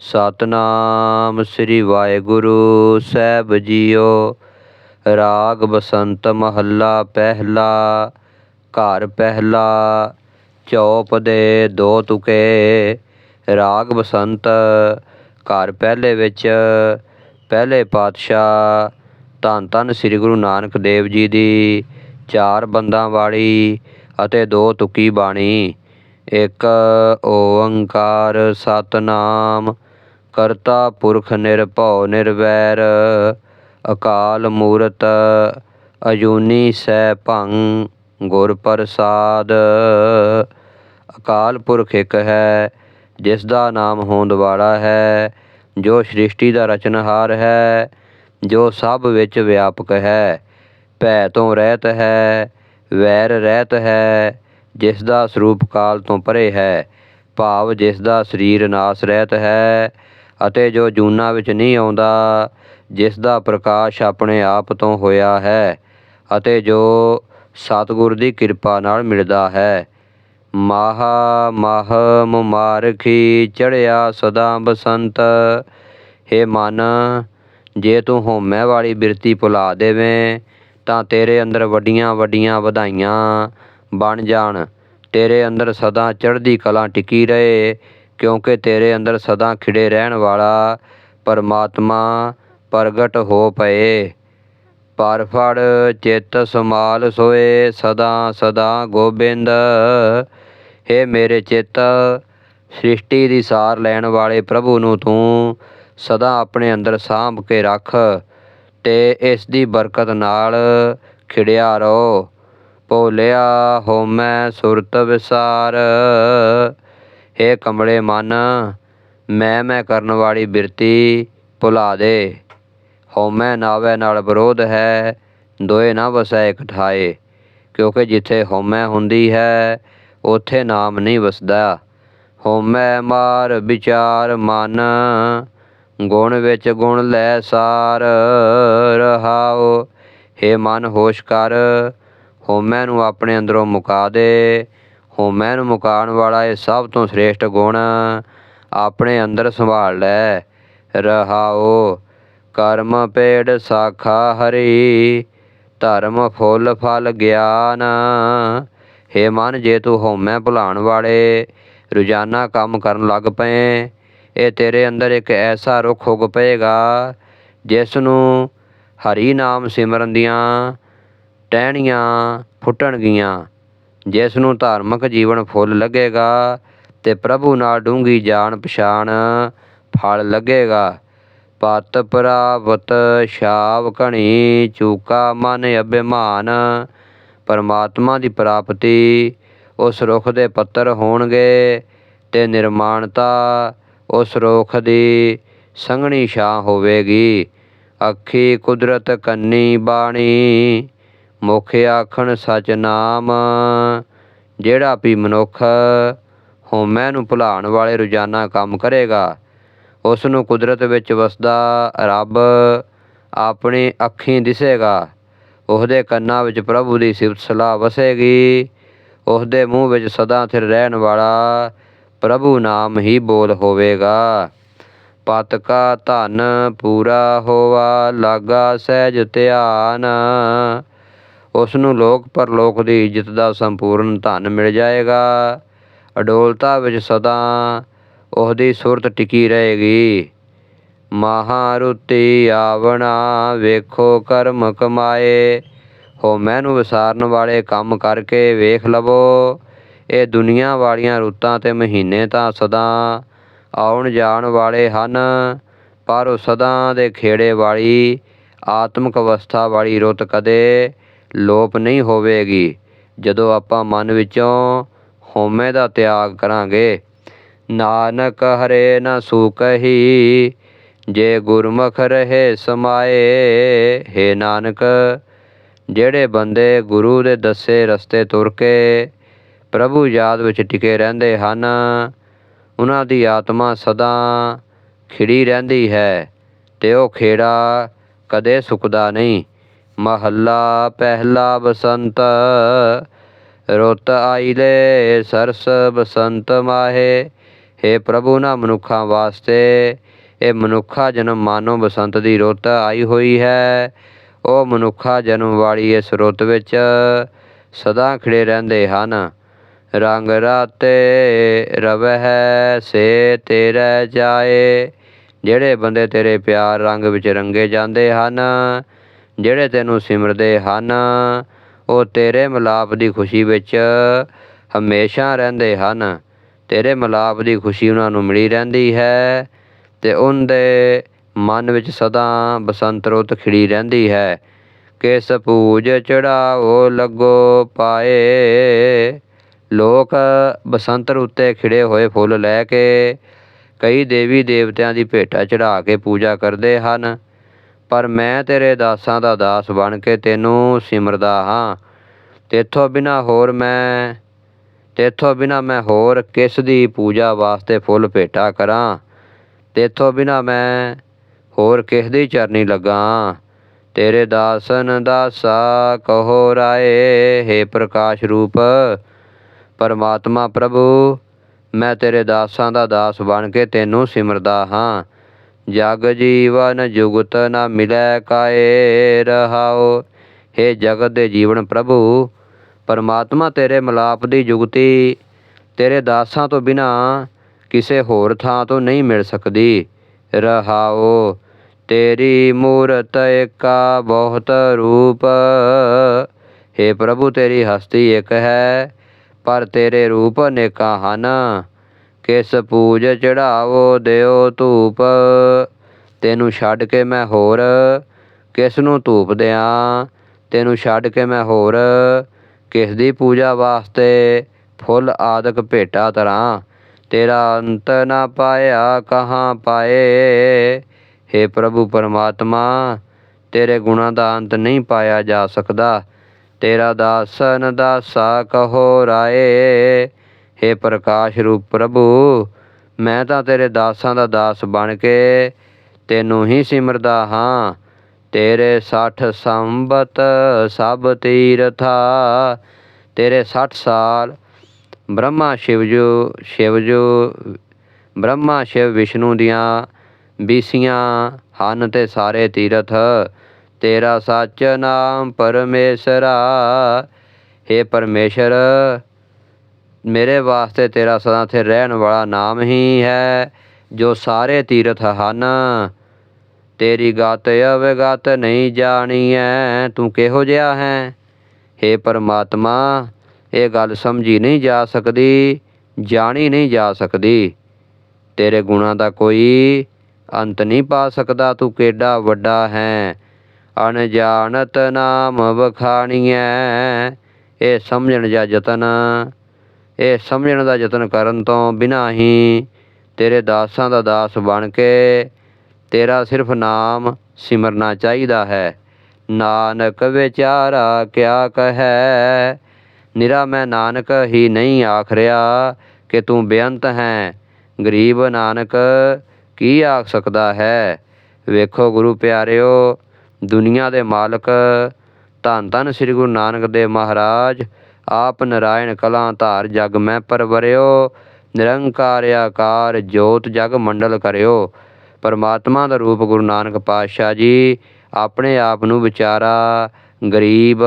ਸਤਨਾਮ ਸ੍ਰੀ ਵਾਹਿਗੁਰੂ, ਸਾਹਿਬ ਜੀਓ। ਰਾਗ ਬਸੰਤ ਮਹੱਲਾ ਪਹਿਲਾ, ਘਰ ਪਹਿਲਾ, ਚੌਪ ਦੇ ਦੋ ਤੁਕੇ। ਰਾਗ ਬਸੰਤ, ਘਰ ਪਹਿਲੇ ਵਿੱਚ, ਪਹਿਲੇ ਪਾਤਸ਼ਾਹ ਧੰਨ ਧੰਨ ਸ੍ਰੀ ਗੁਰੂ ਨਾਨਕ ਦੇਵ ਜੀ ਦੀ ਚਾਰ ਬੰਦਾਂ ਵਾਲੀ ਅਤੇ ਦੋ ਤੁਕੀ ਬਾਣੀ। ਇੱਕ ਓੰਕਾਰ ਸਤਨਾਮ ਕਰਤਾ ਪੁਰਖ ਨਿਰਭਉ ਨਿਰਵੈਰ, ਅਕਾਲ ਮੂਰਤ ਅਜੂਨੀ ਸੈ ਭੰ ਗੁਰ ਪ੍ਰਸਾਦ। ਅਕਾਲ ਪੁਰਖ ਇੱਕ ਹੈ, ਜਿਸ ਦਾ ਨਾਮ ਹੋਂਦ ਵਾਲਾ ਹੈ, ਜੋ ਸ੍ਰਿਸ਼ਟੀ ਦਾ ਰਚਨਹਾਰ ਹੈ, ਜੋ ਸਭ ਵਿੱਚ ਵਿਆਪਕ ਹੈ। ਭੈ ਤੋਂ ਰਹਿਤ ਹੈ, ਵੈਰ ਰਹਿਤ ਹੈ, ਜਿਸ ਦਾ ਸਰੂਪ ਕਾਲ ਤੋਂ ਪਰੇ ਹੈ। ਭਾਵ ਜਿਸ ਦਾ ਸਰੀਰ ਨਾਸ ਰਹਿਤ ਹੈ ਅਤੇ ਜੋ ਜੂਨਾਂ ਵਿੱਚ ਨਹੀਂ ਆਉਂਦਾ, ਜਿਸ ਦਾ ਪ੍ਰਕਾਸ਼ ਆਪਣੇ ਆਪ ਤੋਂ ਹੋਇਆ ਹੈ ਅਤੇ ਜੋ ਸਤਿਗੁਰ ਦੀ ਕਿਰਪਾ ਨਾਲ ਮਿਲਦਾ ਹੈ। ਮਾਹਾ ਮਹ ਮੁਮਾਰਖੀ ਚੜਿਆ ਸਦਾ ਬਸੰਤ। ਹੇ ਮਨ, ਜੇ ਤੂੰ ਹਉਮੈ ਵਾਲੀ ਬਿਰਤੀ ਭੁਲਾ ਦੇਵੇਂ, ਤਾਂ ਤੇਰੇ ਅੰਦਰ ਵੱਡੀਆਂ ਵੱਡੀਆਂ ਵਧਾਈਆਂ ਬਣ ਜਾਣ। ਤੇਰੇ ਅੰਦਰ ਸਦਾ ਚੜ੍ਹਦੀ ਕਲਾ ਟਿਕੀ ਰਹੇ। ਕਿਉਂਕਿ ਤੇਰੇ ਅੰਦਰ ਸਦਾ ਖਿੜੇ ਰਹਿਣ ਵਾਲਾ ਪਰਮਾਤਮਾ ਪ੍ਰਗਟ ਹੋ ਪਏ। ਪਰ ਫੜ ਚਿੱਤ ਸਮਾਲ ਸੋਏ ਸਦਾ ਸਦਾ ਗੋਬਿੰਦ। ਹੇ ਮੇਰੇ ਚਿੱਤ, ਸ੍ਰਿਸ਼ਟੀ ਦੀ ਸਾਰ ਲੈਣ ਵਾਲੇ ਪ੍ਰਭੂ ਨੂੰ ਤੂੰ ਸਦਾ ਆਪਣੇ ਅੰਦਰ ਸਾਂਭ ਕੇ ਰੱਖ ਤੇ ਇਸ ਦੀ ਬਰਕਤ ਨਾਲ ਖਿੜਿਆ ਰਹੋ। ਭੋਲਿਆ ਹੋਮੈ ਸੁਰਤ ਵਿਸਾਰ। ਹੇ ਕਮਲੇ ਮਨ, ਮੈਂ ਮੈਂ ਕਰਨ ਵਾਲੀ ਬਿਰਤੀ ਭੁਲਾ ਦੇ। ਹਉਮੈ ਨਾਵੇ ਨਾਲ ਵਿਰੋਧ ਹੈ, ਦੋਏ ਨਾ ਵਸੈ ਇਕ ਠਾਏ। ਕਿਉਂਕਿ ਜਿੱਥੇ ਹਉਮੈ ਹੁੰਦੀ ਹੈ, ਉੱਥੇ ਨਾਮ ਨਹੀਂ ਵਸਦਾ। ਹਉਮੈ ਮਾਰ ਵਿਚਾਰ ਮਨ, ਗੁਣ ਵਿੱਚ ਗੁਣ ਲੈ ਸਾਰ ਰਹਾਓ ਹੇ ਮਨ ਹੋਸ਼ ਕਰ, ਹਉਮੈ ਨੂੰ ਆਪਣੇ ਅੰਦਰੋਂ ਮੁਕਾ ਦੇ। ਹਉਮੈ ਨੂੰ ਮੁਕਾਉਣ ਵਾਲਾ ਇਹ ਸਭ ਤੋਂ ਸ੍ਰੇਸ਼ਟ ਗੁਣ ਆਪਣੇ ਅੰਦਰ ਸੰਭਾਲ ਲੈ। ਰਹਾਓ ਕਰਮ ਪੇੜ ਸਾਖਾ ਹਰੀ, ਧਰਮ ਫੁੱਲ ਫਲ ਗਿਆਨ। ਹੇ ਮਨ, ਜੇ ਤੂੰ ਹਉਮੈ ਭੁਲਾਉਣ ਵਾਲੇ, ਰੋਜ਼ਾਨਾ ਕੰਮ ਕਰਨ ਲੱਗ ਪਏ, ਇਹ ਤੇਰੇ ਅੰਦਰ ਇੱਕ ਐਸਾ ਰੁੱਖ ਉਗ ਪਏਗਾ ਜਿਸ ਨੂੰ ਹਰੀ ਨਾਮ ਸਿਮਰਨ ਦੀਆਂ ਟਹਿਣੀਆਂ ਫੁੱਟਣਗੀਆਂ। ਜਿਸ ਨੂੰ ਧਾਰਮਿਕ ਜੀਵਨ ਫੁੱਲ ਲੱਗੇਗਾ ਤੇ ਪ੍ਰਭੂ ਨਾਲ ਡੂੰਗੀ ਜਾਣ ਪਛਾਣ ਫਲ ਲੱਗੇਗਾ। ਪਤ ਪ੍ਰਾਪਤ ਸ਼ਾਵ ਘਣੀ, ਚੂਕਾ ਮਨ ਅਭਿਮਾਨ। ਪਰਮਾਤਮਾ ਦੀ ਪ੍ਰਾਪਤੀ, ਉਸ ਰੁੱਖ ਦੇ ਪੱਤਰ ਹੋਣਗੇ ਤੇ ਨਿਰਮਾਣਤਾ ਉਸ ਰੁੱਖ ਦੀ ਸੰਘਣੀ ਛਾਂ ਹੋਵੇਗੀ। ਅੱਖੀ ਕੁਦਰਤ ਕੰਨੀ ਬਾਣੀ। ਮੁਖ ਆਖਣ ਸਚ ਨਾਮ, ਜਿਹੜਾ ਵੀ ਮਨੁੱਖ ਹਉਮੈ ਨੂੰ ਭੁਲਾਉਣ ਵਾਲੇ ਰੋਜ਼ਾਨਾ ਕੰਮ ਕਰੇਗਾ ਉਸ ਨੂੰ ਕੁਦਰਤ ਵਿੱਚ ਵਸਦਾ ਰੱਬ ਆਪਣੀ ਅੱਖੀਂ ਦਿਸੇਗਾ। ਉਹਦੇ ਕੰਨਾਂ ਵਿੱਚ ਪ੍ਰਭੂ ਦੀ ਸਿਫਤ ਸਲਾਹ ਵਸੇਗੀ, ਉਹਦੇ ਮੂੰਹ ਵਿੱਚ ਸਦਾ ਸਥਿਰ ਰਹਿਣ ਵਾਲਾ ਪ੍ਰਭੂ ਨਾਮ ਹੀ ਬੋਲ ਹੋਵੇਗਾ। ਪਤ ਧਨ ਪੂਰਾ ਹੋਵਾ, ਲਾਗਾ ਸਹਿਜ ਧਿਆਨ ਉਸ ਨੂੰ ਲੋਕ ਪਰਲੋਕ ਦੀ ਇੱਜ਼ਤ ਦਾ ਸੰਪੂਰਨ ਧਨ ਮਿਲ ਜਾਏਗਾ। ਅਡੋਲਤਾ ਵਿੱਚ ਸਦਾ ਉਹਦੀ ਸੁਰਤ ਟਿਕੀ ਰਹੇਗੀ। ਮਹਾਰੁਤੀ ਆਵਣਾ, ਵੇਖੋ ਕਰਮ ਕਮਾਏ। ਹੋ ਮੈਨੂੰ ਵਿਸਾਰਨ ਵਾਲੇ ਕੰਮ ਕਰਕੇ ਵੇਖ ਲਵੋ। ਇਹ ਦੁਨੀਆ ਵਾਲੀਆਂ ਰੁੱਤਾਂ ਤੇ ਮਹੀਨੇ ਤਾਂ ਸਦਾ ਆਉਣ ਜਾਣ ਵਾਲੇ ਹਨ, ਪਰ ਉਹ ਸਦਾ ਦੇ ਖੇੜੇ ਵਾਲੀ, ਆਤਮਿਕ ਅਵਸਥਾ ਵਾਲੀ ਰੁੱਤ ਕਦੇ ਲੋਪ ਨਹੀਂ ਹੋਵੇਗੀ। ਜਦੋਂ ਆਪਾਂ ਮਨ ਵਿੱਚੋਂ ਹਉਮੈ ਦਾ ਤਿਆਗ ਕਰਾਂਗੇ, ਨਾਨਕ ਹਰੇ ਨ ਸੂਕਹੀ, ਜੇ ਗੁਰਮੁਖ ਰਹੇ ਸਮਾਏ, ਹੈ ਨਾਨਕ, ਜਿਹੜੇ ਬੰਦੇ ਗੁਰੂ ਦੇ ਦੱਸੇ ਰਸਤੇ ਤੁਰ ਕੇ ਪ੍ਰਭੂ ਯਾਦ ਵਿੱਚ ਟਿਕੇ ਰਹਿੰਦੇ ਹਨ, ਉਹਨਾਂ ਦੀ ਆਤਮਾ ਸਦਾ ਖਿੜੀ ਰਹਿੰਦੀ ਹੈ ਤੇ ਉਹ ਖੇੜਾ ਕਦੇ ਸੁੱਕਦਾ ਨਹੀਂ। ਮਹੱਲਾ ਪਹਿਲਾ ਬਸੰਤ, ਰੁੱਤ ਆਈਲੇ ਸਰਸ ਬਸੰਤ ਮਾਹੇ। हे ਪ੍ਰਭੂ, ਨਾ ਮਨੁੱਖਾਂ ਵਾਸਤੇ ਇਹ ਮਨੁੱਖਾ ਜਨਮ ਮਾਨੋ ਬਸੰਤ ਦੀ ਰੁੱਤ ਆਈ ਹੋਈ ਹੈ। ਉਹ ਮਨੁੱਖਾ ਜਨਮ ਵਾਲੀ ਇਸ ਰੁੱਤ ਵਿੱਚ ਸਦਾ ਖਿੜੇ ਰਹਿੰਦੇ ਹਨ। ਰੰਗ ਰਾਤੇ ਰਵਹਿ ਸੇ ਤੇਰੇ ਜਾਏ। ਜਿਹੜੇ ਬੰਦੇ ਤੇਰੇ ਪਿਆਰ ਰੰਗ ਵਿੱਚ ਰੰਗੇ ਜਾਂਦੇ ਹਨ ਜਿਹੜੇ ਤੈਨੂੰ ਸਿਮਰਦੇ ਹਨ, ਉਹ ਤੇਰੇ ਮਿਲਾਪ ਦੀ ਖੁਸ਼ੀ ਵਿੱਚ ਹਮੇਸ਼ਾ ਰਹਿੰਦੇ ਹਨ। ਤੇਰੇ ਮਿਲਾਪ ਦੀ ਖੁਸ਼ੀ ਉਹਨਾਂ ਨੂੰ ਮਿਲੀ ਰਹਿੰਦੀ ਹੈ ਤੇ ਉਹਦੇ ਮਨ ਵਿੱਚ ਸਦਾ ਬਸੰਤ ਰੁੱਤ ਖਿੜੀ ਰਹਿੰਦੀ ਹੈ। ਕਿਸ ਪੂਜ ਚੜਾਓ ਲੱਗੋ ਪਾਏ। ਲੋਕ ਬਸੰਤ ਰੁੱਤੇ ਖਿੜੇ ਹੋਏ ਫੁੱਲ ਲੈ ਕੇ ਕਈ ਦੇਵੀ ਦੇਵਤਿਆਂ ਦੀ ਭੇਟਾ ਚੜਾ ਕੇ ਪੂਜਾ ਕਰਦੇ ਹਨ। ਪਰ ਮੈਂ ਤੇਰੇ ਦਾਸਾਂ ਦਾ ਦਾਸ ਬਣ ਕੇ ਤੈਨੂੰ ਸਿਮਰਦਾ ਹਾਂ। ਤੇਥੋਂ ਬਿਨਾ ਹੋਰ ਮੈਂ, ਤੇਥੋਂ ਬਿਨਾ ਮੈਂ ਹੋਰ ਕਿਸ ਦੀ ਪੂਜਾ ਵਾਸਤੇ ਫੁੱਲ ਭੇਟਾ ਕਰਾਂ? ਤੇਥੋਂ ਬਿਨਾ ਮੈਂ ਹੋਰ ਕਿਸ ਦੀ ਚਰਨੀ ਲੱਗਾ? ਤੇਰੇ ਦਾਸਨ ਦਾਸਾ ਕਹੋ ਰਾਏ, ਹੈ ਪ੍ਰਕਾਸ਼ ਰੂਪ, ਪਰਮਾਤਮਾ ਪ੍ਰਭੂ, ਮੈਂ ਤੇਰੇ ਦਾਸਾਂ ਦਾ ਦਾਸ ਬਣ ਕੇ ਤੈਨੂੰ ਸਿਮਰਦਾ ਹਾਂ। ਜਗ ਜੀਵਨ ਜੁਗਤ ਨਾ ਮਿਲੈ ਕਾਏ ਰਹਾਓ हे ਜਗਤ ਦੇ ਜੀਵਨ ਪ੍ਰਭੂ, ਪਰਮਾਤਮਾ ਤੇਰੇ ਮਲਾਪ ਦੀ ਜੁਗਤੀ, ਤੇਰੇ ਦਾਸਾਂ ਤੋਂ ਬਿਨਾ ਕਿਸੇ ਹੋਰ ਥਾਂ ਤੋਂ ਨਹੀਂ ਮਿਲ ਸਕਦੀ। ਰਹਾਓ ਤੇਰੀ ਮੂਰਤ ਏਕਾ ਬਹੁਤ ਰੂਪ। हे ਪ੍ਰਭੂ, ਤੇਰੀ ਹਸਤੀ ਇੱਕ ਹੈ, ਪਰ ਤੇਰੇ ਰੂਪ ਅਨੇਕਾਂ ਹਨ। ਕਿਸ ਪੂਜ ਚੜਾਵੋ ਦਿਓ ਧੂਪ। ਤੈਨੂੰ ਛੱਡ ਕੇ ਮੈਂ ਹੋਰ ਕਿਸ ਨੂੰ ਧੂਪ ਦਿਆਂ? ਤੈਨੂੰ ਛੱਡ ਕੇ ਮੈਂ ਹੋਰ ਕਿਸ ਦੀ ਪੂਜਾ ਵਾਸਤੇ ਫੁੱਲ ਆਦਿਕ ਭੇਟਾ ਤਰਾਂ? ਤੇਰਾ ਅੰਤ ਨਾ ਪਾਇਆ ਕਹਾਂ ਪਾਏ? हे ਪ੍ਰਭੂ ਪਰਮਾਤਮਾ, ਤੇਰੇ ਗੁਣਾਂ ਦਾ ਅੰਤ ਨਹੀਂ ਪਾਇਆ ਜਾ ਸਕਦਾ। ਤੇਰਾ ਦਾਸਨ ਦਾਸਾ ਕਹੋ ਰਾਏ। हे ਪ੍ਰਕਾਸ਼ ਰੂਪ ਪ੍ਰਭੂ, ਮੈਂ ਤਾਂ ਤੇਰੇ ਦਾਸਾਂ ਦਾ ਦਾਸ ਬਣ ਕੇ ਤੈਨੂੰ ਹੀ ਸਿਮਰਦਾ ਹਾਂ। ਤੇਰੇ 60 ਸੰਬਤ ਸਭ ਤੀਰਥਾ ਤੇਰੇ 60 ਸਾਲ ਬ੍ਰਹਮਾ ਸ਼ਿਵਜੋ ਸ਼ਿਵਜੋ ਬ੍ਰਹਮਾ ਸ਼ਿਵ ਵਿਸ਼ਨੂੰ ਦੀਆਂ ਬੀਸੀਆਂ ਹਨ ਤੇ ਸਾਰੇ ਤੀਰਥ। ਤੇਰਾ ਸੱਚ ਨਾਮ ਪਰਮੇਸ਼ਰਾ हे ਪਰਮੇਸ਼ਰ ਮੇਰੇ ਵਾਸਤੇ ਤੇਰਾ ਸਦਾ ਤੇ ਰਹਿਣ ਵਾਲਾ ਨਾਮ ਹੀ ਹੈ, ਜੋ ਸਾਰੇ ਤੀਰਥ ਹਨ। ਤੇਰੀ ਗਤ ਅਵਗਤ ਨਹੀਂ ਜਾਣੀ ਜਾਣੀਐ, ਤੂੰ ਕਿਹੋ ਜਿਹਾ ਹੈ? हे ਪਰਮਾਤਮਾ, ਇਹ ਗੱਲ ਸਮਝੀ ਨਹੀਂ ਜਾ ਸਕਦੀ, ਜਾਣੀ ਨਹੀਂ ਜਾ ਸਕਦੀ। ਤੇਰੇ ਗੁਣਾਂ ਦਾ ਕੋਈ ਅੰਤ ਨਹੀਂ ਪਾ ਸਕਦਾ, ਤੂੰ ਕਿੱਡਾ ਵੱਡਾ ਹੈ? ਅਣਜਾਣਤ ਨਾਮ ਵਖਾਣੀਐ, ਇਹ ਸਮਝਣ ਜਾਂ ਯਤਨ ਇਹ ਸਮਝਣ ਦਾ ਯਤਨ ਕਰਨ ਤੋਂ ਬਿਨਾਂ ਹੀ ਤੇਰੇ ਦਾਸਾਂ ਦਾ ਦਾਸ ਬਣ ਕੇ ਤੇਰਾ ਸਿਰਫ ਨਾਮ ਸਿਮਰਨਾ ਚਾਹੀਦਾ ਹੈ। ਨਾਨਕ ਵਿਚਾਰਾ ਕਿਆ ਕਹੈ? ਨਿਰਾ ਮੈਂ ਨਾਨਕ ਹੀ ਨਹੀਂ ਆਖ ਰਿਹਾ ਕਿ ਤੂੰ ਬੇਅੰਤ ਹੈ। ਗਰੀਬ ਨਾਨਕ ਕੀ ਆਖ ਸਕਦਾ ਹੈ? ਵੇਖੋ ਗੁਰੂ ਪਿਆਰਿਓ, ਦੁਨੀਆ ਦੇ ਮਾਲਕ ਧੰਨ ਧੰਨ ਸ੍ਰੀ ਗੁਰੂ ਨਾਨਕ ਦੇਵ ਮਹਾਰਾਜ ਆਪ ਨਰਾਇਣ ਕਲਾਂ ਧਾਰ ਜਗ ਮੈਂ ਪਰਵਰਿਓ, ਨਿਰੰਕਾਰ ਆਕਾਰ ਜੋਤ ਜਗ ਮੰਡਲ ਕਰਿਓ। ਪਰਮਾਤਮਾ ਦਾ ਰੂਪ ਗੁਰੂ ਨਾਨਕ ਪਾਤਸ਼ਾਹ ਜੀ, ਆਪਣੇ ਆਪ ਨੂੰ ਵਿਚਾਰਾ ਗਰੀਬ,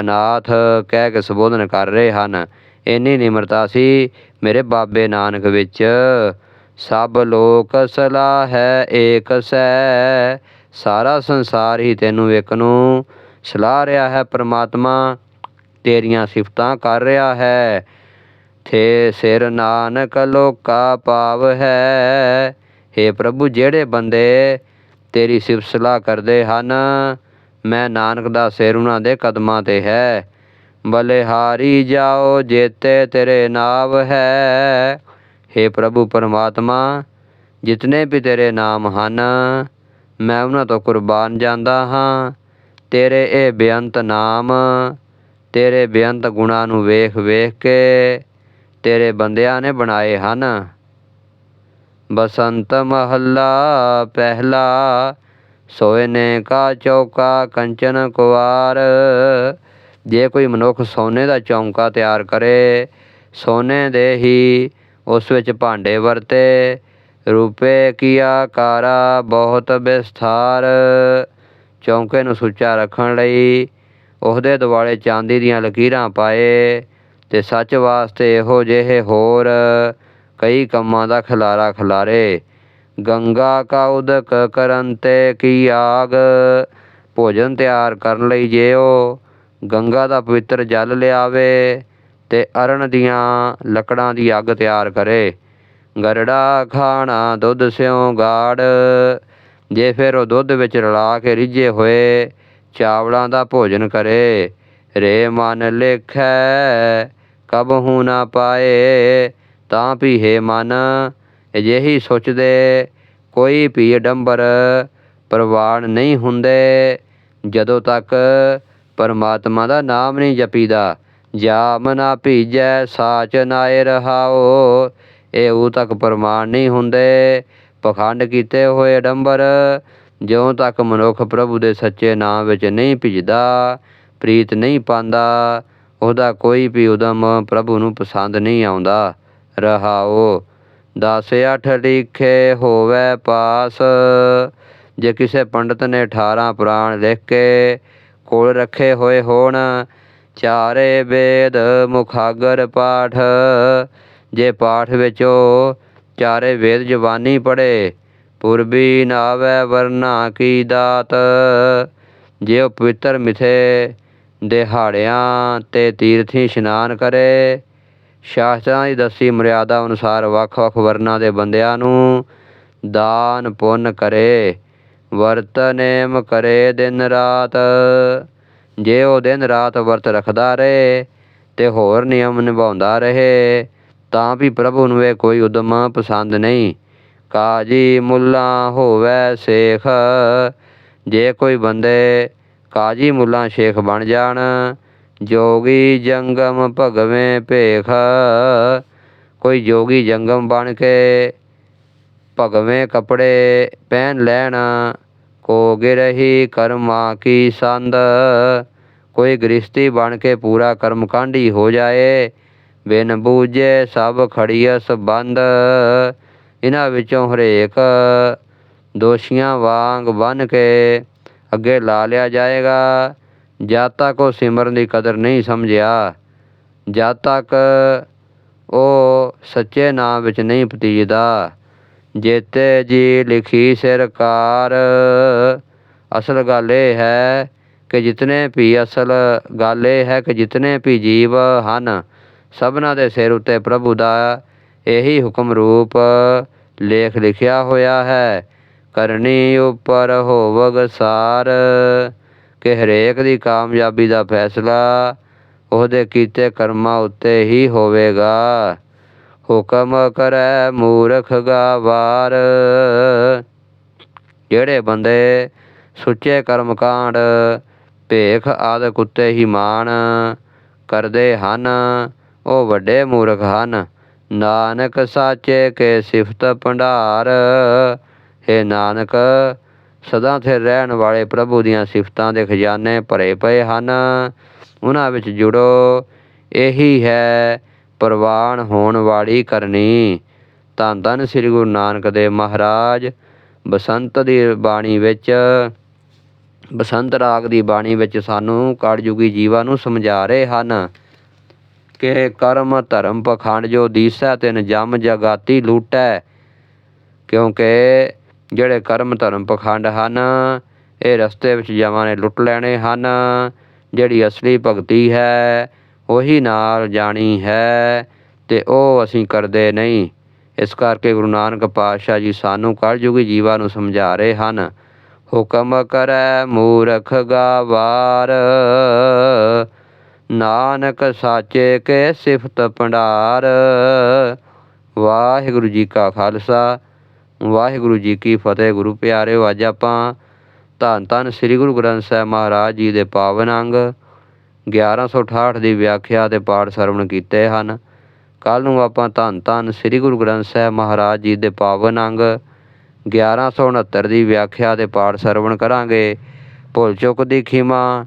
ਅਨਾਥ, ਕਹਿ ਕੇ ਸੰਬੋਧਨ ਕਰ ਰਹੇ ਹਨ। ਇੰਨੀ ਨਿਮਰਤਾ ਸੀ ਮੇਰੇ ਬਾਬੇ ਨਾਨਕ ਵਿੱਚ। ਸਭ ਲੋਕ ਸਲਾਹ ਹੈ ਏਕ ਸੈ, ਸਾਰਾ ਸੰਸਾਰ ਹੀ ਤੈਨੂੰ ਇੱਕ ਨੂੰ ਸਲਾਹ ਰਿਹਾ ਹੈ ਪ੍ਰਮਾਤਮਾ। ਤੇਰੀਆਂ ਸਿਫਤਾਂ ਕਰ ਰਿਹਾ ਹੈ। ਥੇ ਸਿਰ ਨਾਨਕ ਲੋਕਾ ਪਾਵ ਹੈ। हे ਪ੍ਰਭੂ, ਜਿਹੜੇ ਬੰਦੇ ਤੇਰੀ ਸਿਫਤ ਸਲਾਹ ਕਰਦੇ ਹਨ, ਮੈਂ ਨਾਨਕ ਦਾ ਸਿਰ ਉਹਨਾਂ ਦੇ ਕਦਮਾਂ ਤੇ ਹੈ। ਬਲਿਹਾਰੀ ਜਾਓ, ਜੇਤੇ ਤੇਰੇ ਨਾਮ ਹੈ। हे ਪ੍ਰਭੂ, ਪਰਮਾਤਮਾ, ਜਿਤਨੇ ਵੀ ਤੇਰੇ ਨਾਮ ਹਨ, ਮੈਂ ਉਹਨਾਂ ਤੋਂ ਕੁਰਬਾਨ ਜਾਂਦਾ ਹਾਂ। ਤੇਰੇ ਇਹ ਬੇਅੰਤ ਨਾਮ ਤੇਰੇ ਬੇਅੰਤ ਗੁਣਾਂ ਨੂੰ ਵੇਖ ਵੇਖ ਕੇ ਤੇਰੇ ਬੰਦਿਆਂ ਨੇ ਬਣਾਏ ਹਨ। ਬਸੰਤ ਮਹੱਲਾ ਪਹਿਲਾ ਸੋਇਨੇ ਕਾ ਚੌਕਾ ਕੰਚਨ ਕੁਵਾਰ। ਜੇ ਕੋਈ ਮਨੁੱਖ ਸੋਨੇ ਦਾ ਚੌਂਕਾ ਤਿਆਰ ਕਰੇ, ਸੋਨੇ ਦੇ ਹੀ ਉਸ ਵਿੱਚ ਭਾਂਡੇ ਵਰਤੇ। ਰੂਪੇ ਕੀਆ ਕਾਰਾ ਬਹੁਤ ਵਿਸਥਾਰ ਚੌਂਕੇ ਨੂੰ ਸੁੱਚਾ ਰੱਖਣ ਲਈ ਉਹਦੇ ਦੁਆਲੇ ਚਾਂਦੀ ਦੀਆਂ ਲਕੀਰਾਂ ਪਾਏ ਤੇ ਸੱਚ ਵਾਸਤੇ ਇਹੋ ਜਿਹੇ ਹੋਰ ਕਈ ਕੰਮਾਂ ਦਾ ਖਿਲਾਰਾ ਖਿਲਾਰੇ। ਗੰਗਾ ਕਾ ਉਦਕ ਕਰਨ ਤੇ ਕੀ ਆਗ? ਭੋਜਨ ਤਿਆਰ ਕਰਨ ਲਈ ਜੇ ਗੰਗਾ ਦਾ ਪਵਿੱਤਰ ਜਲ ਲਿਆਵੇ ਤੇ ਅਰਨ ਦੀਆਂ ਲੱਕੜਾਂ ਦੀ ਅੱਗ ਤਿਆਰ ਕਰੇ। ਗਰੜਾ ਖਾਣਾ ਦੁੱਧ ਸਿਉ ਗਾੜ, ਜੇ ਫਿਰ ਉਹ ਦੁੱਧ ਵਿੱਚ ਰਲਾ ਕੇ ਰਿੱਝੇ ਹੋਏ ਚਾਵਲਾਂ ਦਾ ਭੋਜਨ ਕਰੇ। ਰੇ ਮਨ ਲੇਖੈ ਕਬਹੂ ਨਾ ਪਾਏ, ਤਾਂ ਵੀ ਹੈ ਮਨ, ਅਜਿਹੀ ਸੋਚਦੇ, ਕੋਈ ਵੀ ਅਡੰਬਰ ਪ੍ਰਵਾਨ ਨਹੀਂ ਹੁੰਦੇ। ਜਦੋਂ ਤੱਕ ਪਰਮਾਤਮਾ ਦਾ ਨਾਮ ਨਹੀਂ ਜਪੀਦਾ, ਜਾਮ ਨਾ ਭੀਜੈ, ਸਾਚ ਨਾਏ ਰਹਾਓ ਇਹ ਉਹ ਤੱਕ ਪ੍ਰਮਾਣ ਨਹੀਂ ਹੁੰਦੇ। ਪਖੰਡ ਕੀਤੇ ਹੋਏ ਅਡੰਬਰ ਜਿਉਂ ਤੱਕ ਮਨੁੱਖ ਪ੍ਰਭੂ ਦੇ ਸੱਚੇ ਨਾਮ ਵਿੱਚ ਨਹੀਂ ਭਿੱਜਦਾ, ਪ੍ਰੀਤ ਨਹੀਂ ਪਾਉਂਦਾ, ਉਹਦਾ ਕੋਈ ਵੀ ਉਦਮ ਪ੍ਰਭੂ ਨੂੰ ਪਸੰਦ ਨਹੀਂ ਆਉਂਦਾ। ਰਹਾਓ, ਦਸ ਅੱਠ ਲਿਖੇ ਹੋਵੇ ਪਾਸ, ਜੇ ਕਿਸੇ ਪੰਡਤ ਨੇ 18 ਪੁਰਾਣ ਲਿਖ ਕੇ ਕੋਲ ਰੱਖੇ ਹੋਏ ਹੋਣ, ਚਾਰੇ ਵੇਦ ਮੁਖਾਗਰ ਪਾਠ, ਜੇ ਪਾਠ ਵਿੱਚੋਂ ਚਾਰੇ ਵੇਦ ਜਵਾਨੀ ਪੜੇ ਪੁਰਬੀ ਨਾਵੇ ਵਰਨਾ ਕੀ ਦਾਤ? ਜੇ ਉਹ ਪਵਿੱਤਰ ਮਿਥੇ ਦਿਹਾੜਿਆਂ ਤੇ ਤੀਰਥੀ ਇਸ਼ਨਾਨ ਕਰੇ, ਸ਼ਾਸਤਰਾਂ ਦੀ ਦੱਸੀ ਮਰਿਆਦਾ ਅਨੁਸਾਰ ਵੱਖ-ਵੱਖ ਵਰਨਾਂ ਦੇ ਬੰਦਿਆਂ ਨੂੰ ਦਾਨ ਪੁੰਨ ਕਰੇ ਵਰਤ ਨੇਮ ਕਰੇ ਦਿਨ ਰਾਤ। ਜੇ ਉਹ ਦਿਨ ਰਾਤ ਵਰਤ ਰੱਖਦਾ ਰਹੇ ਤੇ ਹੋਰ ਨਿਯਮ ਨਿਭਾਉਂਦਾ ਰਹੇ, ਤਾਂ ਵੀ ਪ੍ਰਭੂ ਨੂੰ ਇਹ ਕੋਈ ਉਦਮ ਪਸੰਦ ਨਹੀਂ। ਕਾਜੀ ਮੁੱਲਾ ਹੋਵੇ ਸੇਖ। ਜੇ ਕੋਈ ਬੰਦੇ ਕਾਜੀ ਮੁੱਲਾ ਸ਼ੇਖ ਬਣ ਜਾਣ, ਜੋਗੀ ਜੰਗਮ ਭਗਵੇਂ ਭੇਖ। ਕੋਈ ਜੋਗੀ ਜੰਗਮ ਬਣ ਕੇ ਭਗਵੇਂ ਕੱਪੜੇ ਪਹਿਨ ਲੈਣ, ਕੋ ਗਿਰਹੀ ਕਰਮਾ ਕੀ ਸੰਦ। ਕੋਈ ਗ੍ਰਸਤੀ ਬਣ ਕੇ ਪੂਰਾ ਕਰਮ ਕਰਮਕਾਂਡੀ ਹੋ ਜਾਏ, ਬਿਨ ਬੂਝੇ ਸਭ ਖੜੀਅਸ ਬੰਦ ਇਹਨਾਂ ਵਿੱਚੋਂ ਹਰੇਕ ਦੋਸ਼ੀਆਂ ਵਾਂਗ ਬਨ ਕੇ ਅੱਗੇ ਲਾ ਲਿਆ ਜਾਏਗਾ। ਜਦ ਤੱਕ ਉਹ ਸਿਮਰਨ ਦੀ ਕਦਰ ਨਹੀਂ ਸਮਝਿਆ, ਜਦ ਤੱਕ ਉਹ ਸੱਚੇ ਨਾਮ ਵਿੱਚ ਨਹੀਂ ਪਤੀਜਦਾ ਜੇਤੇ ਜੀ ਲਿਖੀ ਸਰਕਾਰ, ਅਸਲ ਗੱਲ ਇਹ ਹੈ ਕਿ ਜਿਤਨੇ ਵੀ ਅਸਲ ਗੱਲ ਇਹ ਹੈ ਕਿ ਜਿਤਨੇ ਵੀ ਜੀਵ ਹਨ, ਸਭਨਾਂ ਦੇ ਸਿਰ ਉੱਤੇ ਪ੍ਰਭੂ ਦਾ ਇਹੀ ਹੁਕਮ ਰੂਪ ਲੇਖ ਲਿਖਿਆ ਹੋਇਆ ਹੈ। ਕਰਨੀ ਉੱਪਰ ਹੋਵਗ ਸਾਰ। ਕਿ ਹਰੇਕ ਦੀ ਕਾਮਯਾਬੀ ਦਾ ਫੈਸਲਾ ਉਹਦੇ ਕੀਤੇ ਕਰਮਾਂ ਉੱਤੇ ਹੀ ਹੋਵੇਗਾ। ਹੁਕਮ ਕਰੈ ਮੂਰਖ ਗਾਵਾਰ। ਜਿਹੜੇ ਬੰਦੇ ਸੁੱਚੇ ਕਰਮ ਕਾਂਡ ਭੇਖ ਆਦਿ ਕੁੱਤੇ ਹੀ ਮਾਣ ਕਰਦੇ ਹਨ, ਉਹ ਵੱਡੇ ਮੂਰਖ ਹਨ। ਨਾਨਕ ਸਾਚੇ ਕੇ ਸਿਫਤ ਭੰਡਾਰ। ਹੈ ਨਾਨਕ, ਸਦਾ ਸਥਿਰ ਰਹਿਣ ਵਾਲੇ ਪ੍ਰਭੂ ਦੀਆਂ ਸਿਫਤਾਂ ਦੇ ਖਜ਼ਾਨੇ ਭਰੇ ਪਏ ਹਨ। ਉਹਨਾਂ ਵਿੱਚ ਜੁੜੋ, ਇਹੀ ਹੈ ਪ੍ਰਵਾਨ ਹੋਣ ਵਾਲੀ ਕਰਨੀ। ਧੰਨ ਧੰਨ ਸ੍ਰੀ ਗੁਰੂ ਨਾਨਕ ਦੇਵ ਮਹਾਰਾਜ, ਬਸੰਤ ਦੀ ਬਾਣੀ ਵਿੱਚ, ਬਸੰਤ ਰਾਗ ਦੀ ਬਾਣੀ ਵਿੱਚ ਸਾਨੂੰ ਕਲਯੁਗੀ ਜੀਵਾਂ ਨੂੰ ਸਮਝਾ ਰਹੇ ਹਨ। ਕਿ ਕਰਮ ਧਰਮ ਪਖੰਡ ਜੋ ਦੀਸੈ, ਤਿਨ ਜਮ ਜਗਾਤੀ ਲੂਟੈ। ਕਿਉਂਕਿ ਜਿਹੜੇ ਕਰਮ ਧਰਮ ਪਖੰਡ ਹਨ, ਇਹ ਰਸਤੇ ਵਿੱਚ ਜਮਾਂ ਨੇ ਲੁੱਟ ਲੈਣੇ ਹਨ। ਜਿਹੜੀ ਅਸਲੀ ਭਗਤੀ ਹੈ, ਉਹੀ ਨਾਲ ਜਾਣੀ ਹੈ, ਤੇ ਉਹ ਅਸੀਂ ਕਰਦੇ ਨਹੀਂ। ਇਸ ਕਰਕੇ ਗੁਰੂ ਨਾਨਕ ਪਾਤਸ਼ਾਹ ਜੀ ਸਾਨੂੰ ਕਲਯੁਗੀ ਜੀਵਾਂ ਨੂੰ ਸਮਝਾ ਰਹੇ ਹਨ। ਹੁਕਮ ਕਰੈ ਮੂਰਖ ਗਾਵਾਰ। ਨਾਨਕ ਸਾਚੇ ਕੇ ਸਿਫਤ ਭੰਡਾਰ। ਵਾਹਿਗੁਰੂ ਜੀ ਕਾ ਖਾਲਸਾ, ਵਾਹਿਗੁਰੂ ਜੀ ਕੀ ਫਤਿਹ। ਗੁਰੂ ਪਿਆਰਿਓ ਅੱਜ ਆਪਾਂ ਧੰਨ ਧੰਨ ਸ੍ਰੀ ਗੁਰੂ ਗ੍ਰੰਥ ਸਾਹਿਬ ਮਹਾਰਾਜ ਜੀ ਦੇ ਪਾਵਨ ਅੰਗ 1168 ਦੀ ਵਿਆਖਿਆ ਤੇ ਪਾਠ ਸਰਵਣ ਕੀਤੇ ਹਨ। ਕੱਲ ਨੂੰ ਆਪਾਂ ਧੰਨ ਧੰਨ ਸ੍ਰੀ ਗੁਰੂ ਗ੍ਰੰਥ ਸਾਹਿਬ ਮਹਾਰਾਜ ਜੀ ਦੇ ਪਾਵਨ ਅੰਗ 1169 ਦੀ ਵਿਆਖਿਆ ਤੇ ਪਾਠ ਸਰਵਣ ਕਰਾਂਗੇ। ਭੁੱਲ ਚੁੱਕ ਦੀ ਖਿਮਾ